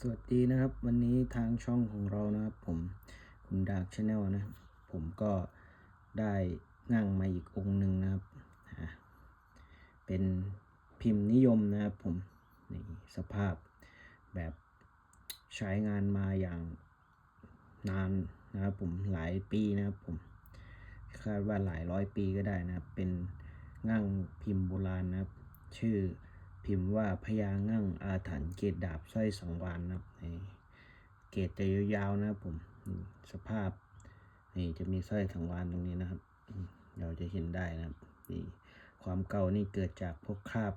สวัสดีนะครับ วันนี้ทางช่องของเรานะครับ ผมคุณดาร์กชาแนลนะผมก็ได้นั่งมาอีกองค์หนึ่งนะครับอะเป็นพิมพ์นิยมนะครับผมนี่สภาพแบบใช้งานมาอย่างนานนะครับผมหลายปีนะครับผมคาดว่าหลายร้อยปีก็ได้นะครับ เป็นงั่งพิมพ์โบราณนะครับ ชื่อ พิมพ์ว่าพญางั่งอาถรรพ์เกตดาบสร้อยสังวานนะครับนี่เกตจะยาวๆนะครับผมสภาพนี่จะมีสร้อยสังวานตรงนี้นะครับ เราจะเห็นได้นะครับนี่ความเก่านี่เกิดจากพวกคราบ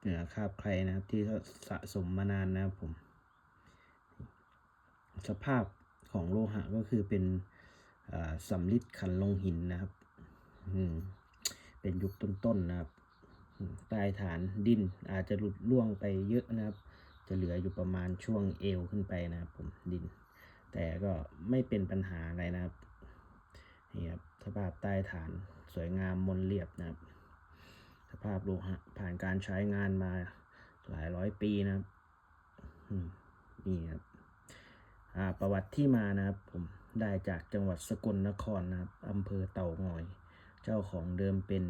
เหนือคราบใครนะครับ ที่สะสมมานานนะครับผม สภาพของโลหะก็คือเป็นสำริดขันลงหินนะครับ อืม เป็นยุคต้นๆนะครับ ใต้ฐานดินอาจจะหลุดล่วงไปเยอะนะครับ จะเหลืออยู่ประมาณช่วงเอวขึ้นไปนะครับผมดิน แต่ก็ไม่เป็นปัญหาอะไรนะครับนี่ครับสภาพใต้ฐานสวยงามมนเรียบนะครับ สภาพโลหะผ่านการใช้งานมาหลายร้อยปีนะครับนี่ครับประวัติที่มานะครับผมได้จากจังหวัดสกลนครนะครับอำเภอเต่างอย เจ้าของเดิมเป็น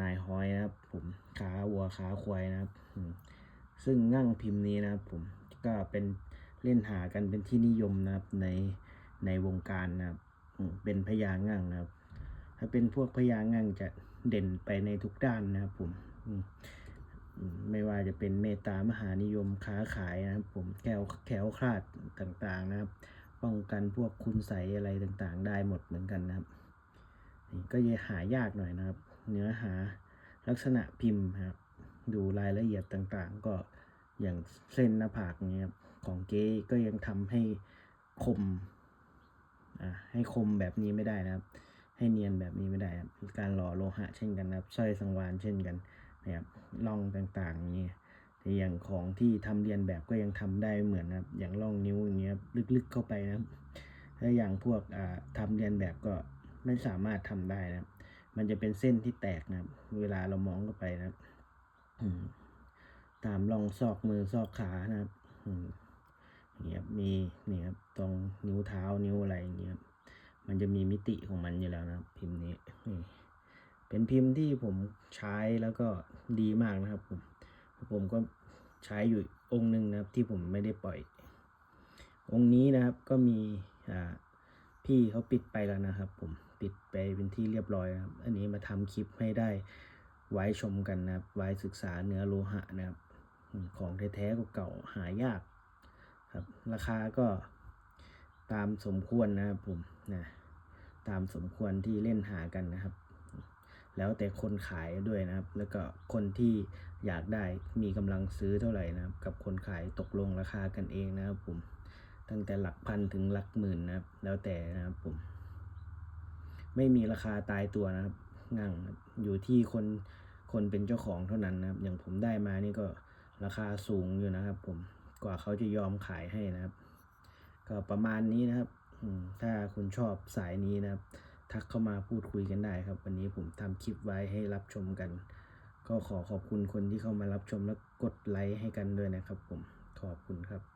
นายฮอยนะครับ ผมขาวัวขาควายนะครับ ซึ่งงั่งพิมพ์นี้นะครับ ผมก็เป็นเล่นหากันเป็นที่นิยมนะครับในในวงการนะครับเป็นพญางั่งนะครับ ถ้าเป็นพวกพญางั่งจะเด่นไปในทุกด้านนะครับ ผมไม่ว่าจะเป็นเมตตามหานิยมค้าขายนะครับ ผมแก้วแขวคลาดต่างๆนะครับ ป้องกันพวกคุณใสอะไรต่างๆ ได้หมดเหมือนกันนะครับ ก็จะหายากหน่อยนะครับ เนื้อหาลักษณะพิมพ์ครับ ดูรายละเอียดต่างๆ ก็อย่างเส้นหน้าผากเนี้ยครับของเก๊ก็ยังทำให้คมอ่าให้คมแบบนี้ไม่ได้นะครับ ให้เนียนแบบนี้ไม่ได้ครับการหล่อโลหะเช่นกันนะครับสร้อยสังวานเช่นกันนะครับร่องต่างๆอย่างเงี้ยแต่อย่างของที่ทำเรียนแบบก็ยังทำได้เหมือนนะครับ อย่างร่องนิ้วอย่างเงี้ยลึกๆเข้าไปนะครับถ้าอย่างพวกอ่าทำเรียนแบบก็ ไม่สามารถทำได้นะครับมันจะเป็นเส้นที่แตกนะครับเวลาเรามองเข้าไปนะครับตามรองซอกมือซอกขานะครับอืมนี่ครับมีนี่ครับตรงนิ้วเท้านิ้วอะไรอย่างเงี้ยครับมันจะมีมิติของมันอยู่แล้วนะครับพิมพ์นี้นี่เป็นพิมพ์ที่ผมใช้แล้วก็ดีมากนะครับ ผมผมก็ใช้อยู่องค์หนึ่งนะครับที่ผมไม่ได้ปล่อย องค์นี้นะครับก็มีอ่า พี่เขาปิดไปแล้วนะครับ ผมปิดไปเป็นที่เรียบร้อยนะครับ อันนี้มาทำคลิปให้ได้ไว้ชมกันนะครับ ไว้ศึกษาเนื้อโลหะนะครับ ของแท้ๆเก่าหายากครับ ราคาก็ตามสมควรนะครับผมนะตามสมควรที่เล่นหากันนะครับ แล้วแต่คนขายด้วยนะครับ แล้วก็คนที่อยากได้มีกำลังซื้อเท่าไหร่นะครับ กับคนขายตกลงราคากันเองนะครับผม ตั้งแต่หลักพันถึงหลักหมื่นนะครับ แล้วแต่นะครับผม ไม่มีราคาตายตัวนะครับงั่งอยู่ที่คนคนเป็นเจ้าของเท่านั้นนะครับ อย่างผมได้มานี่ก็ราคาสูงอยู่นะครับ ผมกว่าเขาจะยอมขายให้นะครับ ก็ประมาณนี้นะครับถ้าคุณชอบสายนี้นะครับ ทักเข้ามาพูดคุยกันได้ครับ วันนี้ผมทำคลิปไว้ให้รับชมกัน ก็ขอขอบคุณคนที่เข้ามารับชมและกดไลค์ให้กันด้วยนะครับ ผมขอบคุณครับ